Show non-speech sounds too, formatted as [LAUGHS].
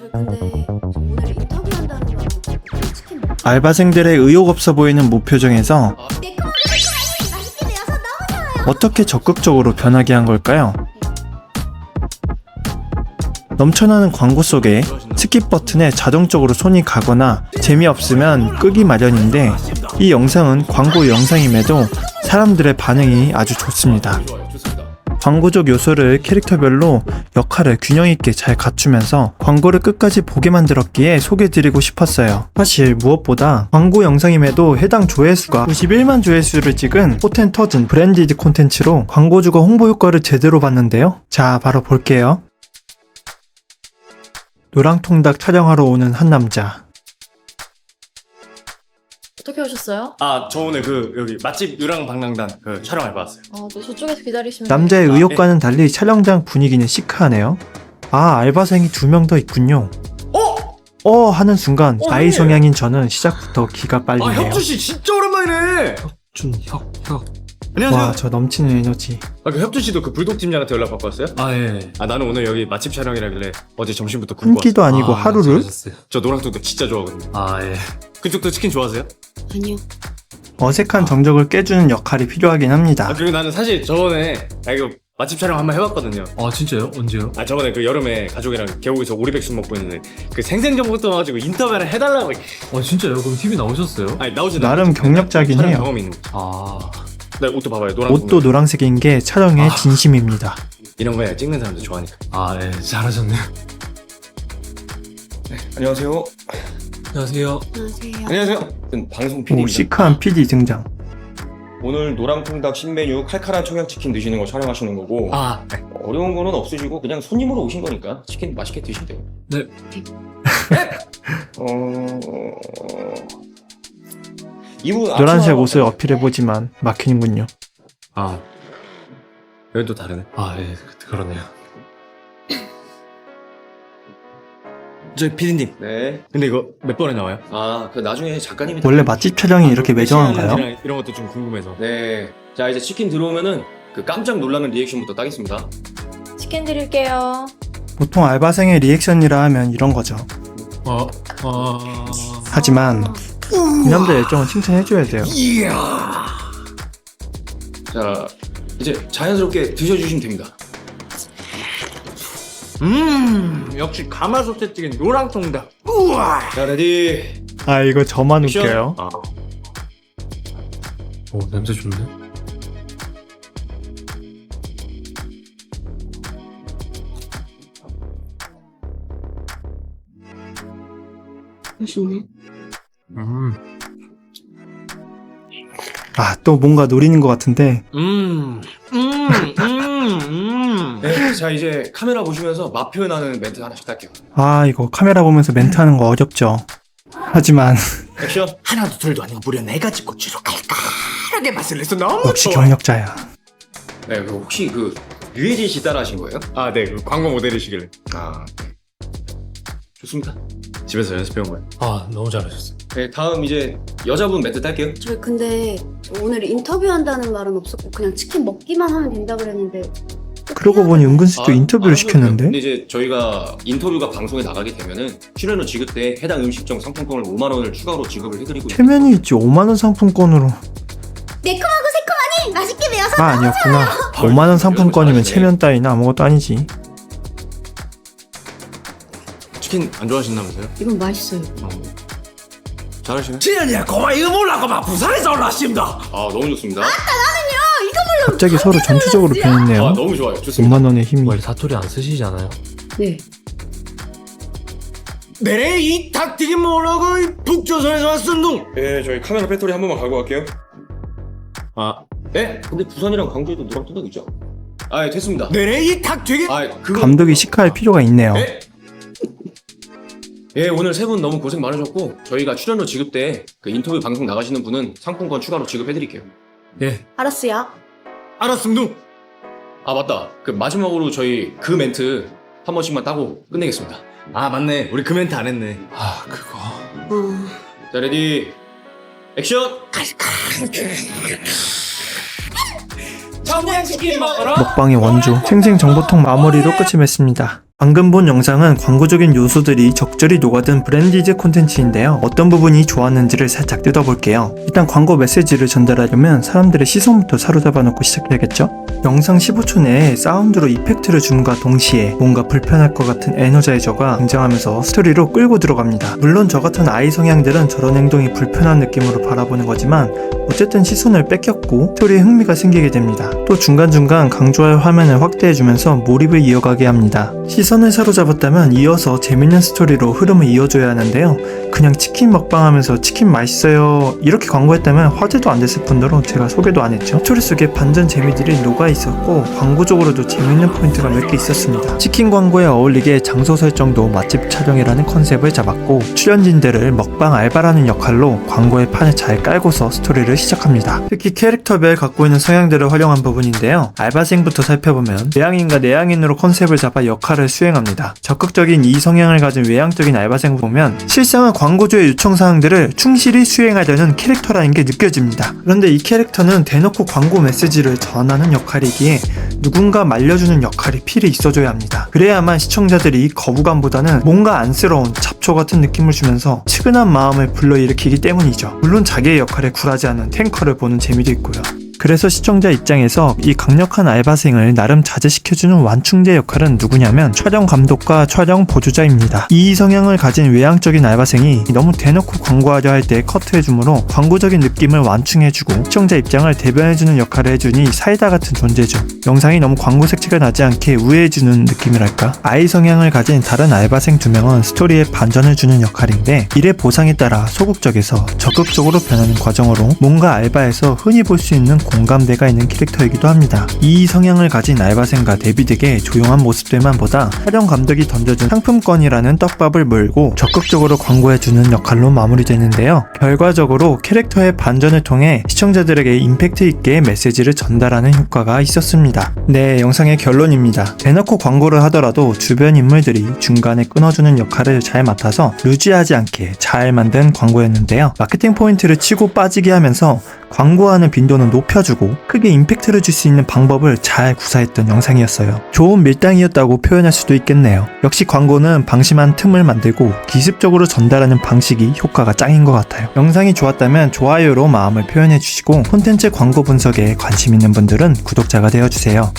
저희 근데 오늘 인터뷰한다는 거랑 치킨 먹 알바생들의 의욕 없어 보이는 무표정에서 매콤하게 새콤하니 맛있게 되어서 너무 좋아요 어떻게 적극적으로 변하게 한 걸까요? 넘쳐나는 광고 속에 스킵 버튼에 자동적으로 손이 가거나 재미없으면 끄기 마련인데 이 영상은 광고 영상임에도 사람들의 반응이 아주 좋습니다. 광고적 요소를 캐릭터별로 역할을 균형 있게 잘 갖추면서 광고를 끝까지 보게 만들었기에 소개드리고 싶었어요. 사실 무엇보다 광고 영상임에도 해당 조회수가 91만 조회수를 찍은 포텐 터진 브랜디드 콘텐츠로 광고주가 홍보 효과를 제대로 봤는데요. 자, 바로 볼게요. 노랑통닭 촬영하러 오는 한 남자. 어떻게 오셨어요? 아, 저 오늘 그 여기 맛집 유랑 방랑단 그 촬영해 봤어요. 아, 네, 저쪽에서 기다리시면 남자의 됩니다. 의욕과는 달리 촬영장 분위기는 시크하네요. 아, 알바생이 두 명 더 있군요. 어? 어 하는 순간 어, 아이 형님. 성향인 저는 시작부터 기가 아, 빨리네요. 혁주 씨 진짜 오랜만이네. 준, 혁, 혁. 안녕하세요. 와, 저 넘치는 에너지. 아, 그 혁주 씨도 그 불독 팀장한테 연락 받고 왔어요? 아, 예. 아, 나는 오늘 여기 맛집 촬영이라길래 어제 점심부터 굶고 한 왔어. 끼도 아니고 아, 하루를 잘하셨어요. 저 노랑통닭 진짜 좋아하거든요. 아, 예. 그쪽도 치킨 좋아하세요? 아니요 어색한 정적을 깨주는 역할이 필요하긴 아, 합니다. 그리고 나는 사실 저번에 아 이거 맛집 촬영 한번 해봤거든요. 아, 진짜요? 언제요? 아 저번에 그 여름에 가족이랑 계곡에서 오리백숙 먹고 있는데 그 생생정보 떠나가지고 인터뷰를 해달라고 아, 진짜요? 그럼 TV 나오셨어요? 아니 나오지 나름 경력자긴 해요. 경험이 있는 거지. 아, 네 옷도 봐봐요 노란 옷도 노란색인 게 촬영의 아. 진심입니다. 이런 거야 찍는 사람들 좋아하니까. 아, 예. 잘하셨네요. 안녕하세요. 안녕하세요. 안녕하세요 안녕하세요. 저는 방송 오, PD입니다. 시크한 PD 등장. 오늘 노랑통닭 신메뉴 칼칼한 청양치킨 드시는 거 촬영하시는 거고 아 네. 어려운 거는 없으시고 그냥 손님으로 오신 거니까 치킨 맛있게 드시면 돼요. 네. [LAUGHS] 어... 노란색 옷을 어필해보지만 막히는군요. 아 여기 또 다르네. 아, 예. 그- 그러네요. [LAUGHS] 저 피디님. 네. 근데 이거 몇 번에 나와요? 아, 그 나중에 작가님이 원래 맛집 촬영이 이렇게 매정한가요? 시간이랑 이런 것도 좀 궁금해서. 네. 자 이제 치킨 들어오면은 그 깜짝 놀라는 리액션부터 따겠습니다. 치킨 드릴게요 보통 알바생의 리액션이라 하면 이런 거죠. 어, 어. 하지만 이 남자 열정은 칭찬해줘야 돼요. 자 이제 자연스럽게 드셔주시면 됩니다. 음 역시 가마솥에 튀긴 노랑통닭. 우와. 자 레디. 아 이거 저만 액션. 웃겨요. 아 오, 냄새 좋네. 맛있네 음. 아 또 뭔가 노리는 것 같은데 음. 음. 음. 음. 네. 자 이제 카메라 보시면서 맛 표현하는 멘트 하나씩 할게요. 아 이거 카메라 보면서 멘트 하는 거 어렵죠. 하지만 액션. 하나도 둘도 아니고 무려 네 가지 고추로 칼칼하게 맛을 내서 너무 역시 좋아. 경력자야. 네, 그 혹시 그 유해진 씨 따라하신 거예요? 아, 네. 그 광고 모델이시길래. 아, 좋습니다. 집에서 연습해온 거예요. 아, 너무 잘하셨어요. 네, 다음 이제 여자분 멘트 딸게요. 저희 근데 오늘 인터뷰한다는 말은 없었고 그냥 치킨 먹기만 하면 된다 그랬는데 꼭 그러고 해야 보니 되나요? 은근슬쩍 인터뷰를 아, 시켰는데 근데 이제 저희가 인터뷰가 방송에 나가게 되면은 출연료 지급 때 해당 음식점 상품권을 5만 원을 추가로 지급을 해드리고 체면이 있지 5만 원 상품권으로 매콤하고 새콤하니 맛있게 되어서 아 아니었구나. 5만 원 상품권이면 체면 따위는 아무것도 아니지. 치킨 안 좋아하신다면서요? 이건 맛있어요 잘하시네. 지연이야, 고마 이거 몰라고 막 부산에서 올라왔습니다. 아 너무 좋습니다. 갑자기 서로 전투적으로 아 변했네요. 너무 좋아요. 좋습니다. 5만 원의 힘이. 원래 사투리 안 쓰시잖아요. 네 내래 이 닭튀김 먹으려고 북조선에서 왔음둥. 네, 저희 카메라 배터리 한 번만 갈고 갈게요. 아, 네, 근데 부산이랑 광주에도 노랑 뚜덕 있죠? 아, 예, 됐습니다. 내래 이 닭튀김. 아, 그거 감독이 시크할 필요가 있네요. 네. 예, 오늘 세 분 너무 고생 많으셨고 저희가 출연료 지급 때 그 인터뷰 방송 나가시는 분은 상품권 추가로 지급해드릴게요. 예, 알았어요 알았음둥. 아 맞다. 그 마지막으로 저희 그 멘트 한 번씩만 따고 끝내겠습니다. 아, 맞네. 우리 그 멘트 안 했네. 아, 그거. 음, 자 레디 액션. 청양치킨 먹으러. 먹방의 원조 생생정보통 마무리로 끝이 맺습니다. 방금 본 영상은 광고적인 요소들이 적절히 녹아든 브랜디즈 콘텐츠인데요. 어떤 부분이 좋았는지를 살짝 뜯어볼게요. 일단 광고 메시지를 전달하려면 사람들의 시선부터 사로잡아 놓고 시작해야겠죠? 영상 15초 내에 사운드로 이펙트를 줌과 동시에 뭔가 불편할 것 같은 에너자이저가 등장하면서 스토리로 끌고 들어갑니다. 물론 저 같은 아이 성향들은 저런 행동이 불편한 느낌으로 바라보는 거지만 어쨌든 시선을 뺏겼고 스토리에 흥미가 생기게 됩니다. 또 중간중간 강조할 화면을 확대해주면서 몰입을 이어가게 합니다. 시선을 사로잡았다면 이어서 재밌는 스토리로 흐름을 이어줘야 하는데요. 그냥 치킨 먹방하면서 치킨 맛있어요 이렇게 광고했다면 화제도 안 됐을 뿐더러 제가 소개도 안 했죠. 스토리 속에 반전 재미들이 녹아 있었고 광고적으로도 재밌는 포인트가 몇 개 있었습니다. 치킨 광고에 어울리게 장소 설정도 맛집 촬영이라는 컨셉을 잡았고 출연진들을 먹방 알바라는 역할로 광고의 판을 잘 깔고서 스토리를 시작합니다. 특히 캐릭터별 갖고 있는 성향들을 활용한 부분인데요. 알바생부터 살펴보면 외향인과 내향인으로 컨셉을 잡아 역할을 수행합니다. 적극적인 이 성향을 가진 외향적인 알바생 보면 실상은 광고주의 요청 사항들을 충실히 수행하려는 캐릭터라는 게 느껴집니다. 그런데 이 캐릭터는 대놓고 광고 메시지를 전하는 역할이기에 누군가 말려주는 역할이 필히 있어줘야 합니다. 그래야만 시청자들이 거부감보다는 뭔가 안쓰러운 잡초 같은 느낌을 주면서 측은한 마음을 불러일으키기 때문이죠. 물론 자기의 역할에 굴하지 않는 탱커를 보는 재미도 있고요. 그래서 시청자 입장에서 이 강력한 알바생을 나름 자제시켜주는 완충제 역할은 누구냐면 촬영 감독과 촬영 보조자입니다. 이 성향을 가진 외향적인 알바생이 너무 대놓고 광고하려 할 때 커트해주므로 광고적인 느낌을 완충해주고 시청자 입장을 대변해주는 역할을 해주니 사이다 같은 존재죠. 영상이 너무 광고 색채가 나지 않게 우회해주는 느낌이랄까? 아이 성향을 가진 다른 알바생 두 명은 스토리에 반전을 주는 역할인데 일의 보상에 따라 소극적에서 적극적으로 변하는 과정으로 뭔가 알바에서 흔히 볼 수 있는 공감대가 있는 캐릭터이기도 합니다. 이 성향을 가진 알바생과 데비드의 조용한 모습들만 보다 촬영 감독이 던져준 상품권이라는 떡밥을 물고 적극적으로 광고해주는 역할로 마무리되는데요. 결과적으로 캐릭터의 반전을 통해 시청자들에게 임팩트 있게 메시지를 전달하는 효과가 있었습니다. 네, 영상의 결론입니다. 대놓고 광고를 하더라도 주변 인물들이 중간에 끊어주는 역할을 잘 맡아서 루지하지 않게 잘 만든 광고였는데요. 마케팅 포인트를 치고 빠지게 하면서 광고하는 빈도는 높여 주고 크게 임팩트를 줄 수 있는 방법을 잘 구사했던 영상이었어요. 좋은 밀당이었다고 표현할 수도 있겠네요. 역시 광고는 방심한 틈을 만들고 기습적으로 전달하는 방식이 효과가 짱인 것 같아요. 영상이 좋았다면 좋아요로 마음을 표현해 주시고 콘텐츠 광고 분석에 관심 있는 분들은 구독자가 되어주세요.